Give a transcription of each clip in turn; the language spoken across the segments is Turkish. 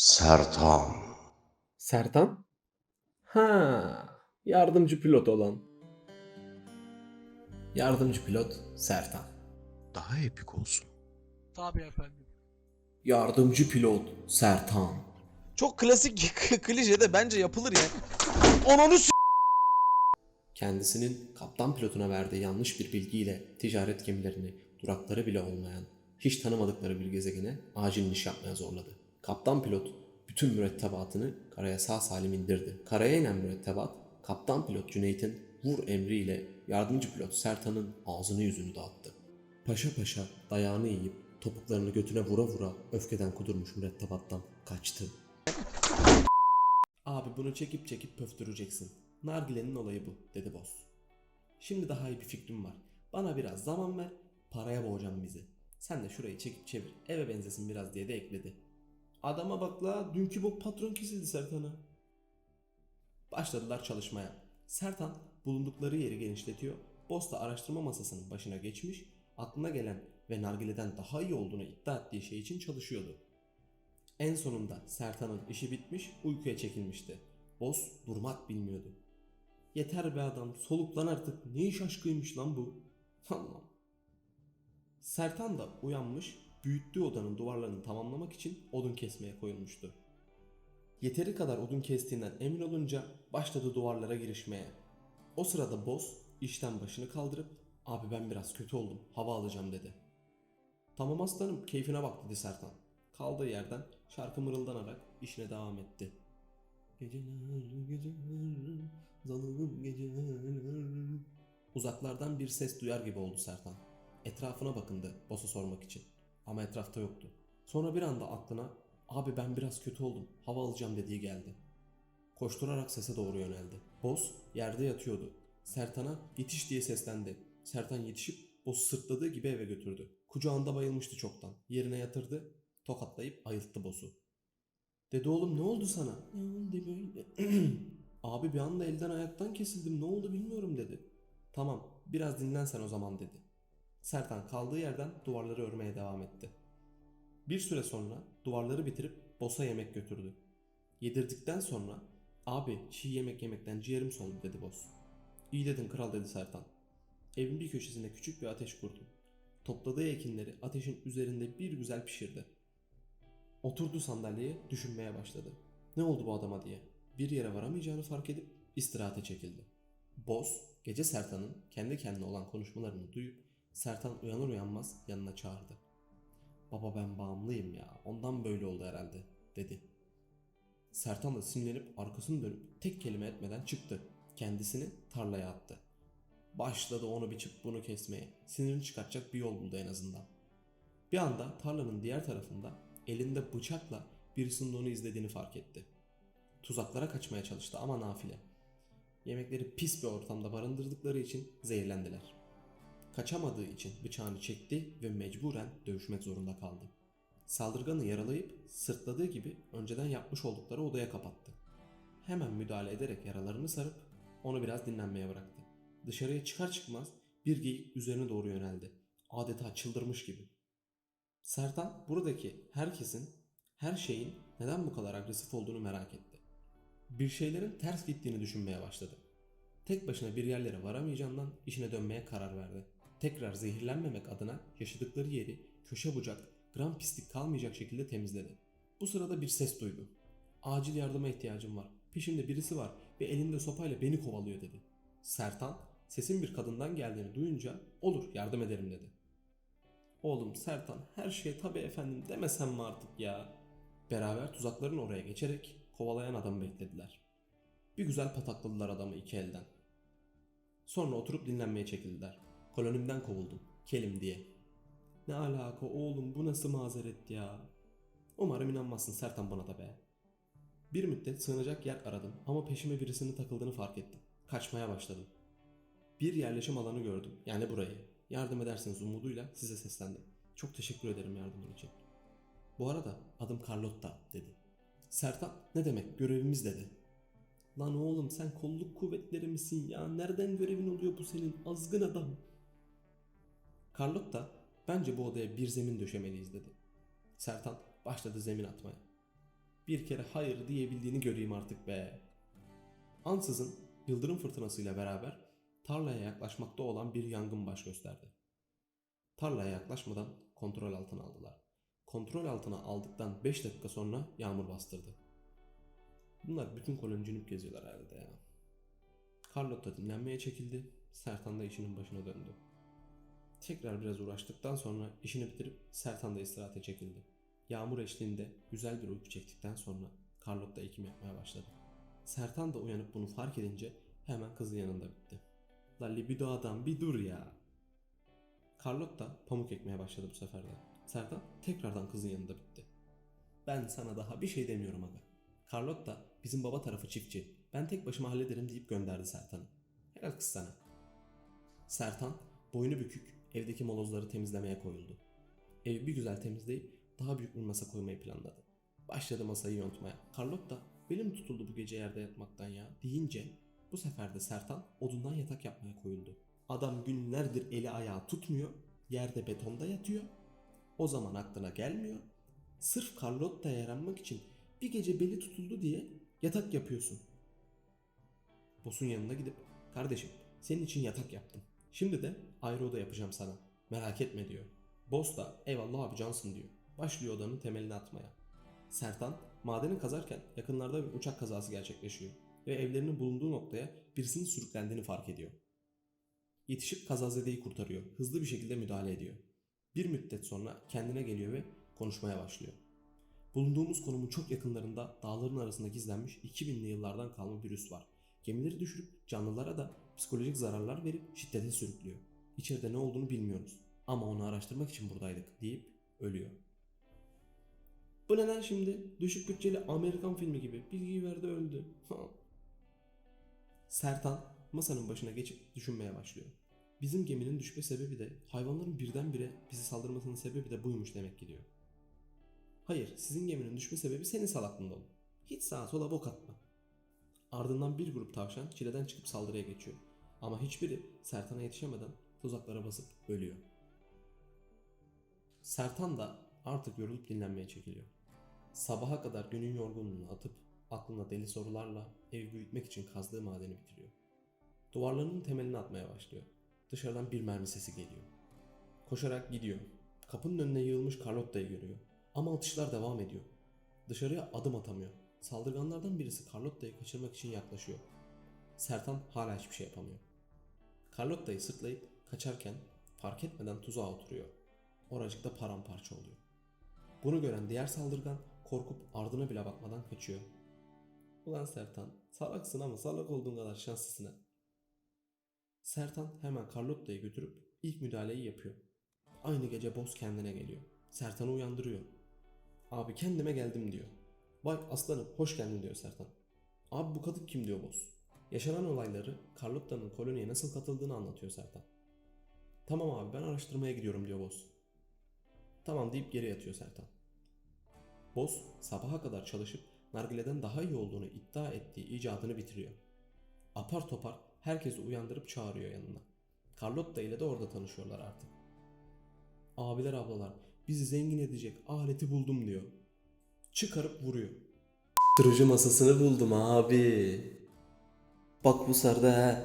Sertan. Sertan? Ha, yardımcı pilot olan. Yardımcı pilot Sertan. Daha epik olsun. Tabii efendim. Yardımcı pilot Sertan. Çok klasik klişe de bence yapılır ya. Ananı s- Kendisinin kaptan pilotuna verdiği yanlış bir bilgiyle ticaret gemilerini durakları bile olmayan, hiç tanımadıkları bir gezegene acil iniş yapmaya zorladı. Kaptan pilot bütün mürettebatını karaya sağ salim indirdi. Karaya inen mürettebat, kaptan pilot Cüneyt'in vur emriyle yardımcı pilot Sertan'ın ağzını yüzünü dağıttı. Paşa paşa dayağını yiyip topuklarını götüne vura vura öfkeden kudurmuş mürettebattan kaçtı. Abi bunu çekip çekip pöftüreceksin. Nargilenin olayı bu, dedi boss. Şimdi daha iyi bir fikrim var. Bana biraz zaman ver, paraya boğacağım bizi. Sen de şurayı çekip çevir, eve benzesin biraz diye de ekledi. Adama bak la, dünkü bok patron kesildi Sertan'a. Başladılar çalışmaya. Sertan bulundukları yeri genişletiyor. Boss da araştırma masasının başına geçmiş, aklına gelen ve nargileden daha iyi olduğunu iddia ettiği şey için çalışıyordu. En sonunda Sertan'ın işi bitmiş, uykuya çekilmişti. Boss durmak bilmiyordu. Yeter be adam, soluklan artık. Ne iş aşkıymış lan bu? Allah. Sertan da uyanmış, büyüttüğü odanın duvarlarını tamamlamak için odun kesmeye koyulmuştu. Yeteri kadar odun kestiğinden emin olunca başladı duvarlara girişmeye. O sırada boss işten başını kaldırıp abi ben biraz kötü oldum hava alacağım dedi. Tamam aslanım keyfine bak dedi Sertan. Kaldığı yerden şarkı mırıldanarak işine devam etti. Geceler geceler zalim geceler. Uzaklardan bir ses duyar gibi oldu Sertan. Etrafına bakındı boss'a sormak için. Ama etrafta yoktu. Sonra bir anda aklına abi ben biraz kötü oldum hava alacağım dediği geldi. Koşturarak sese doğru yöneldi. Boss yerde yatıyordu. Sertan'a yetiş diye seslendi. Sertan yetişip boss'u sırtladığı gibi eve götürdü. Kucağında bayılmıştı çoktan. Yerine yatırdı. Tokatlayıp ayılttı boss'u. Dedi oğlum ne oldu sana? Ne oldu böyle? Abi bir anda elden ayaktan kesildim ne oldu bilmiyorum dedi. Tamam biraz dinlen sen o zaman dedi. Sertan kaldığı yerden duvarları örmeye devam etti. Bir süre sonra duvarları bitirip boss'a yemek götürdü. Yedirdikten sonra abi çiğ yemek yemekten ciğerim soldu dedi boss. İyi dedin kral dedi Sertan. Evin bir köşesinde küçük bir ateş kurdu. Topladığı ekinleri ateşin üzerinde bir güzel pişirdi. Oturdu sandalyeye düşünmeye başladı. Ne oldu bu adama diye. Bir yere varamayacağını fark edip istirahate çekildi. Boss gece Sertan'ın kendi kendine olan konuşmalarını duyup Sertan uyanır uyanmaz yanına çağırdı. Baba ben bağımlıyım ya ondan böyle oldu herhalde dedi. Sertan da sinirlenip arkasını dönüp tek kelime etmeden çıktı. Kendisini tarlaya attı. Başladı onu biçip bunu kesmeye. Sinirini çıkartacak bir yol buldu en azından. Bir anda tarlanın diğer tarafında elinde bıçakla birisinin onu izlediğini fark etti. Tuzaklara kaçmaya çalıştı ama nafile. Yemekleri pis bir ortamda barındırdıkları için zehirlendiler. Kaçamadığı için bıçağını çekti ve mecburen dövüşmek zorunda kaldı. Saldırganı yaralayıp sırtladığı gibi önceden yapmış oldukları odaya kapattı. Hemen müdahale ederek yaralarını sarıp onu biraz dinlenmeye bıraktı. Dışarıya çıkar çıkmaz bir geyik üzerine doğru yöneldi. Adeta çıldırmış gibi. Sertan buradaki herkesin, her şeyin neden bu kadar agresif olduğunu merak etti. Bir şeylerin ters gittiğini düşünmeye başladı. Tek başına bir yerlere varamayacağından işine dönmeye karar verdi. Tekrar zehirlenmemek adına yaşadıkları yeri köşe bucak, gram pislik kalmayacak şekilde temizledi. Bu sırada bir ses duydu. Acil yardıma ihtiyacım var. Peşimde birisi var ve elinde sopayla beni kovalıyor dedi. Sertan sesin bir kadından geldiğini duyunca olur yardım ederim dedi. Oğlum Sertan her şeye tabi efendim demesem mi artık ya? Beraber tuzakların oraya geçerek kovalayan adamı beklediler. Bir güzel patakladılar adamı iki elden. Sonra oturup dinlenmeye çekildiler. Kolonimden kovuldum. Kelim diye. Ne alaka oğlum bu nasıl mazeret ya? Umarım inanmazsın Sertan bana da be. Bir müddet sığınacak yer aradım ama peşime birisinin takıldığını fark ettim. Kaçmaya başladım. Bir yerleşim alanı gördüm. Yani burayı. Yardım edersiniz umuduyla size seslendim. Çok teşekkür ederim yardımın için. Bu arada adım Carlotta dedi. Sertan ne demek görevimiz dedi. Lan oğlum sen kolluk kuvvetleri misin ya? Nereden görevin oluyor bu senin azgın adam? Carlotta bence bu odaya bir zemin döşemeliyiz dedi. Sertan başladı zemin atmaya. Bir kere hayır diyebildiğini göreyim artık be. Ansızın yıldırım fırtınasıyla beraber tarlaya yaklaşmakta olan bir yangın baş gösterdi. Tarlaya yaklaşmadan kontrol altına aldılar. Kontrol altına aldıktan 5 dakika sonra yağmur bastırdı. Bunlar bütün koloni cünüp geziyorlar herhalde ya. Carlotta dinlenmeye çekildi. Sertan da işinin başına döndü. Tekrar biraz uğraştıktan sonra işini bitirip Sertan da istirahate çekildi. Yağmur eşliğinde güzel bir uyku çektikten sonra Carlotta ekim yapmaya başladı. Sertan da uyanıp bunu fark edince hemen kızın yanında bitti. La libido adam bir dur ya. Carlotta pamuk ekmeye başladı bu sefer de. Sertan tekrardan kızın yanında bitti. Ben sana daha bir şey demiyorum aga. Carlotta bizim baba tarafı çiftçi. Ben tek başıma hallederim deyip gönderdi Sertan'ı. Helal kız sana. Sertan boynu bükük evdeki molozları temizlemeye koyuldu. Evi bir güzel temizleyip daha büyük bir masa koymayı planladı. Başladı masayı yontmaya. Carlotta belim tutuldu bu gece yerde yatmaktan ya deyince bu sefer de Sertan odundan yatak yapmaya koyuldu. Adam günlerdir eli ayağı tutmuyor. Yerde betonda yatıyor. O zaman aklına gelmiyor. Sırf Carlotta'ya yaranmak için bir gece beli tutuldu diye yatak yapıyorsun. Boss'un yanına gidip kardeşim senin için yatak yaptım. Şimdi de ayrı oda yapacağım sana. Merak etme diyor. Boss da eyvallah abi cansın diyor. Başlıyor odanın temelini atmaya. Sertan madeni kazarken yakınlarda bir uçak kazası gerçekleşiyor ve evlerinin bulunduğu noktaya birisinin sürüklendiğini fark ediyor. Yetişip kazazedeyi kurtarıyor. Hızlı bir şekilde müdahale ediyor. Bir müddet sonra kendine geliyor ve konuşmaya başlıyor. Bulunduğumuz konumun çok yakınlarında dağların arasında gizlenmiş 2000'li yıllardan kalma bir üs var. Gemileri düşürüp canlılara da psikolojik zararlar verip şiddete sürüklüyor. İçeride ne olduğunu bilmiyoruz ama onu araştırmak için buradaydık deyip ölüyor. Bu neden şimdi? Düşük bütçeli Amerikan filmi gibi. Bilgiyi verdi öldü. Sertan masanın başına geçip düşünmeye başlıyor. Bizim geminin düşme sebebi de hayvanların birdenbire bizi saldırmasının sebebi de buymuş demek ki diyor. Hayır, sizin geminin düşme sebebi senin salaklığın oğlum. Hiç sağa sola bok atma. Ardından bir grup tavşan çileden çıkıp saldırıya geçiyor. Ama hiçbiri Sertan'a yetişemeden tuzaklara basıp ölüyor. Sertan da artık yorulup dinlenmeye çekiliyor. Sabaha kadar günün yorgunluğunu atıp aklına deli sorularla evi büyütmek için kazdığı madeni bitiriyor. Duvarlarının temelini atmaya başlıyor. Dışarıdan bir mermi sesi geliyor. Koşarak gidiyor. Kapının önüne yığılmış Carlotta'yı görüyor. Ama atışlar devam ediyor. Dışarıya adım atamıyor. Saldırganlardan birisi Carlotta'yı kaçırmak için yaklaşıyor. Sertan hala hiçbir şey yapamıyor. Carlotta'yı sırtlayıp kaçarken fark etmeden tuzağa oturuyor. Oracıkta paramparça oluyor. Bunu gören diğer saldırgan korkup ardına bile bakmadan kaçıyor. Ulan Sertan, salaksın ama salak olduğun kadar şanslısın ha. Sertan hemen Carlotta'yı götürüp ilk müdahaleyi yapıyor. Aynı gece boss kendine geliyor. Sertan'ı uyandırıyor. Abi kendime geldim diyor. Vay aslanım hoş geldin diyor Sertan. Abi bu kadın kim diyor boss. Yaşanan olayları Carlotta'nın koloniye nasıl katıldığını anlatıyor Sertan. Tamam abi ben araştırmaya gidiyorum diyor boss. Tamam deyip geri yatıyor Sertan. Boss sabaha kadar çalışıp nargileden daha iyi olduğunu iddia ettiği icadını bitiriyor. Apar topar herkesi uyandırıp çağırıyor yanına. Carlotta ile de orada tanışıyorlar artık. Abiler ablalar bizi zengin edecek aleti buldum diyor. Çıkarıp vuruyor. Kırıcı masasını buldum abi. Bak bu sarda he.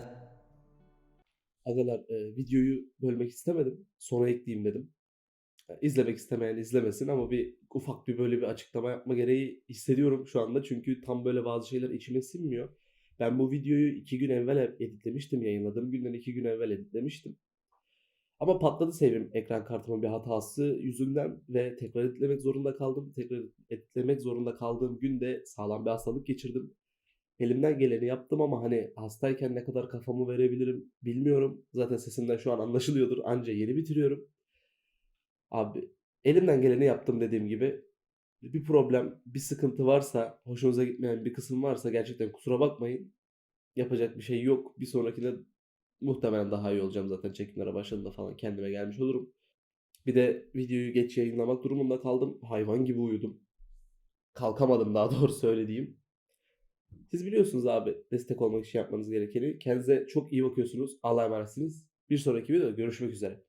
Agalar e, videoyu bölmek istemedim. Sona ekleyeyim dedim. E, İzlemek istemeyen izlemesin ama bir ufak bir böyle bir açıklama yapma gereği hissediyorum şu anda. Çünkü tam böyle bazı şeyler içime sinmiyor. Ben bu videoyu iki gün evvel editlemiştim. Yayınladığım günden iki gün evvel editlemiştim. Ama patladı sevim ekran kartımın bir hatası yüzünden ve tekrar editlemek zorunda kaldım. Tekrar editlemek zorunda kaldığım günde sağlam bir hastalık geçirdim. Elimden geleni yaptım ama hani hastayken ne kadar kafamı verebilirim bilmiyorum. Zaten sesimden şu an anlaşılıyordur. Anca yeni bitiriyorum. Abi elimden geleni yaptım dediğim gibi. Bir problem, bir sıkıntı varsa, hoşunuza gitmeyen bir kısım varsa gerçekten kusura bakmayın. Yapacak bir şey yok. Bir sonrakinde muhtemelen daha iyi olacağım zaten çekimlere başladığında falan kendime gelmiş olurum. Bir de videoyu geç yayınlamak durumunda kaldım. Hayvan gibi uyudum. Kalkamadım daha doğru söylediğim. Siz biliyorsunuz abi destek olmak için yapmanız gerekeni. Kendinize çok iyi bakıyorsunuz. Allah'a emanetsiniz. Bir sonraki videoda görüşmek üzere.